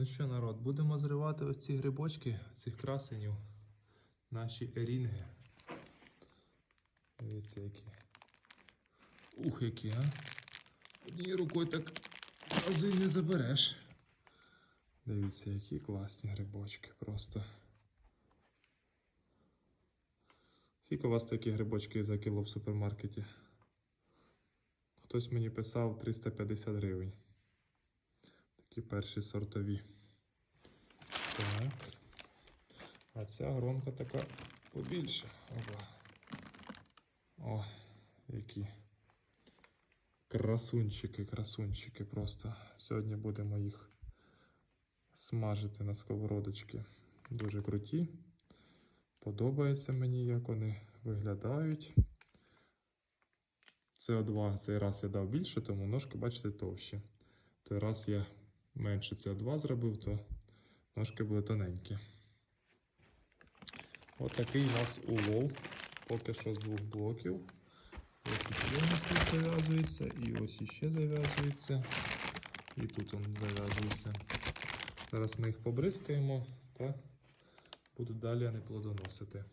Ну що, народ, будемо зривати ось ці грибочки, цих красенів, наші ерінги. Дивіться, які. Ух, які, а? Однією рукою так одразу і не забереш. Дивіться, які класні грибочки просто. Скільки у вас такі грибочки за кіло в супермаркеті? Хтось мені писав 350 гривень. Такі перші сортові. Так. А ця гронка така побільше. Опа. О, які красунчики, красунчики просто. Сьогодні будемо їх смажити на сковородочки. Дуже круті. Подобається мені, як вони виглядають. СО2 цей раз я дав більше, тому ножки, бачите, товщі. Той раз я менше СО2 зробив, то ножки були тоненькі. От такий у нас улов. Поки що з двох блоків. Ось тут зав'язується, і ось іще зав'язується. І тут він зав'язується. Зараз ми їх побризкаємо та будуть далі вони плодоносити.